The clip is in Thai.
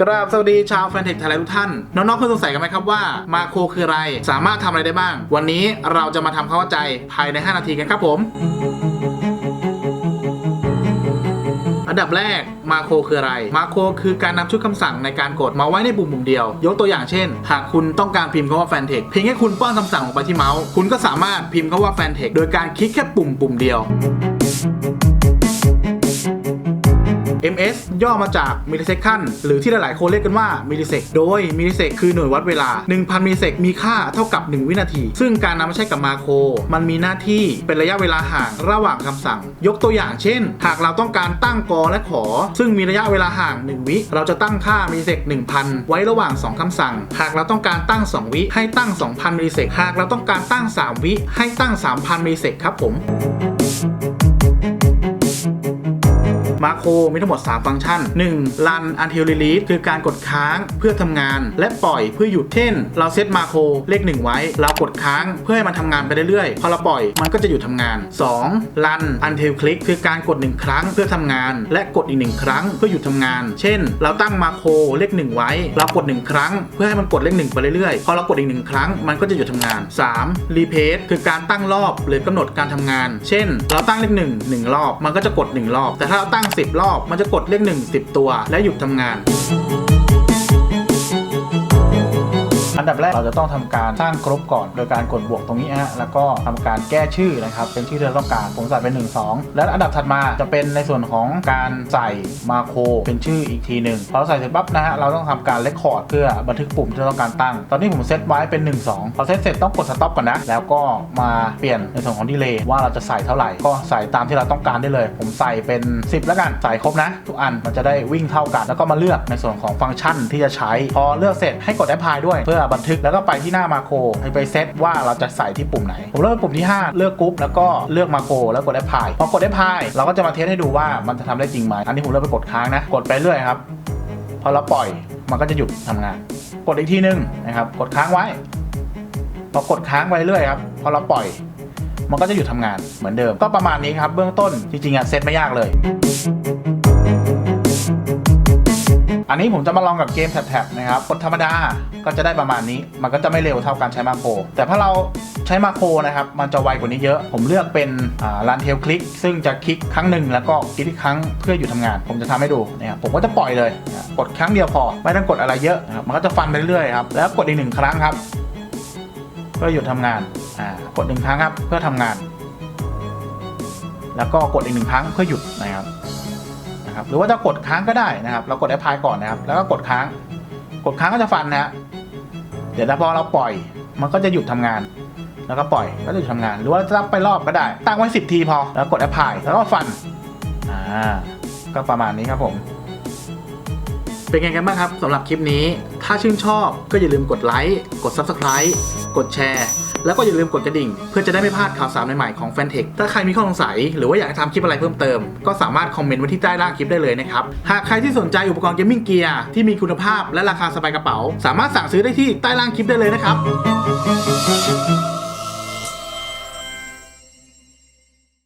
กราบสวัสดีชาวแฟนเทคไทยทุกท่าน น้องๆเคยสงสัยกันไหมครับว่ามาโครคืออะไร สามารถทำอะไรได้บ้าง วันนี้เราจะมาทำควาเข้าใจภายใน 5 นาทีกันครับผม อันดับแรกมาโครคืออะไร มาโครคือการนำชุดคำสั่งในการกดมาไว้ในปุ่มปุ่มเดียว ยกตัวอย่างเช่น หากคุณต้องการพิมพ์คำว่าแฟนเทคเพียงแค่คุณป้อนคำสั่งลงไปที่เมาส์ คุณก็สามารถพิมพ์คำว่าแฟนเทคโดยการคลิกแค่ปุ่มปุ่มเดียว ms ย่อมาจาก millisecond หรือที่หลายๆคนเรียกกันว่า millisec โดย millisec คือหน่วยวัดเวลา 1000 millisec มีค่าเท่ากับ 1 วินาที ซึ่งการนำมาใช้กับมาโคร มันมีหน้าที่เป็นระยะเวลาห่างระหว่างคำสั่ง ยกตัวอย่างเช่น หากเราต้องการตั้งกอและขอ ซึ่งมีระยะเวลาห่าง 1 วิ เราจะตั้งค่า millisec 1000 ไว้ระหว่าง 2 คำสั่ง หากเราต้องการตั้ง 2 วิให้ตั้ง 2000 millisec หากเราต้องการตั้ง 3 วิให้ตั้ง 3000 millisec ครับผม มาโคมีทั้งหมด 3 ฟังก์ชัน 1. run until release คือการกดค้างเพื่อทำงาน และปล่อยเพื่อหยุดเช่น เราเซตมาโคเลข 1 ไว้ เรากดค้างเพื่อให้มันทำงานไปเรื่อยๆ พอเราปล่อยมันก็จะหยุดทำงาน 2. run until click คือการกด 1 ครั้งเพื่อทำงาน และกดอีก 1 ครั้งเพื่อหยุดทำงาน เช่น เราตั้งมาโคเลข 1 ไว้ เรากด 1 ครั้ง เพื่อให้มันกดเลข 1 ไปเรื่อยๆ พอเรากดอีก 1 ครั้งมันก็จะหยุดทำงาน 3. repeat คือการตั้งรอบหรือกำหนดการทำงาน เช่น เราตั้งเลข1 1รอบ มันก็จะกด 1 รอบ แต่ถ้าเราตั้ง10 รอบ มันจะกดเลข1 10 ตัว และหยุดทำงาน ดับแรกเราจะต้องทำการสร้างกรุ๊ปก่อน โดยการกดบวกตรงนี้ฮะแล้วก็ทำการแก้ชื่อนะครับเป็นชื่อที่เราต้องการผมใส่เป็น 1 2 แล้วอันดับถัดมาจะเป็นในส่วนของการใส่มาโครเป็นชื่ออีกทีหนึ่งพอเราใส่เสร็จปั๊บนะฮะเราต้องทำการเลคคอร์ดเพื่อบันทึกปุ่มที่เราต้องการตั้ง ตอนนี้ผมเซตไว้เป็น 1 2 พอเซตเสร็จต้องกดสต็อปก่อนนะ แล้วก็มาเปลี่ยนในส่วนของดีเลย์ว่าเราจะใส่เท่าไหร่ก็ใส่ตามที่เราต้องการได้เลย ผมใส่เป็น 10 แล้วกันใส่ครบนะ ทุกอันมันจะได้วิ่งเท่ากัน แล้วก็มาเลือกในส่วนของฟังก์ชันที่จะใช้ พอเลือกเสร็จให้กดแอปพลายด้วยเพื่อบันทึกแล้วก็ไปที่หน้ามาโครไปเซตว่าเราจะใส่ที่ปุ่มไหน ผมเลือกปุ่มที่ 5 เลือกกรุ๊ปแล้วก็เลือกมาโครแล้วกดแอปพลายพอกดแอปพลายเราก็จะมาเทสให้ดูว่ามันจะทำได้จริงไหมอันนี้ผมเลือกไปกดค้างนะ กดไปเรื่อยครับ พอเราปล่อยมันก็จะหยุดทำงาน กดอีกทีนึงนะครับ กดค้างไว้ พอกดค้างไปเรื่อยครับ พอเราปล่อย มันก็จะหยุดทำงานเหมือนเดิม ก็ประมาณนี้ครับ เบื้องต้นจริงๆอะเซตไม่ยากเลย อันนี้ผมจะมาลองกับเกมแท็บๆนะครับกดธรรมดาก็จะได้ประมาณนี้ มันก็จะไม่เร็วเท่าการใช้มาโคร แต่ถ้าเราใช้มาโครนะครับมันจะไวกว่านี้เยอะ ผมเลือกเป็นรันเทลคลิกซึ่งจะคลิกครั้งหนึ่งแล้วก็คลิกอีกครั้งเพื่อหยุดทำงาน ผมจะทำให้ดูนะครับผมก็จะปล่อยเลยนะกดครั้งเดียวพอ ไม่ต้องกดอะไรเยอะนะครับมันก็จะฟันไปเรื่อยๆครับแล้วกดอีกหนึ่งครั้งครับเพื่อหยุดทำงานอ่ากดหนึ่งครั้งครับเพื่อทำงาน แล้วก็กดอีกหนึ่งครั้งเพื่อหยุดนะครับ นะครับ หรือว่าจะกดค้างก็ได้นะครับ เรากดแอปพลายก่อนนะครับ แล้วก็กดค้าง กดค้างก็จะฟันนะฮะเดี๋ยวพอเราปล่อย มันก็จะหยุดทำงาน แล้วก็ปล่อยก็จะหยุดทำงาน หรือว่าจะรับไปรอบก็ได้ ตั้งไว้ 10 ทีพอ แล้วกดแอปพลายแล้วก็ฟัน อ่า ก็ประมาณนี้ครับผม เป็นไงกันบ้างครับสำหรับคลิปนี้ ถ้าชื่นชอบก็อย่าลืมกดไลค์ กด Subscribe กดแชร์ แล้วก็อย่าลืมกดกระดิ่ง เพื่อจะได้ไม่พลาดข่าวสารใหม่ๆของแฟนเทคถ้าใครมีข้อสงสัย หรือว่าอยากทำคลิปอะไรเพิ่มเติม ก็สามารถคอมเมนต์ไว้ที่ใต้ล่างคลิปได้เลยนะครับ หากใครที่สนใจอุปกรณ์เกมมิ่งเกียร์ที่มีคุณภาพและราคาสบายกระเป๋า สามารถสั่งซื้อได้ที่ใต้ล่างคลิปได้เลยนะครับ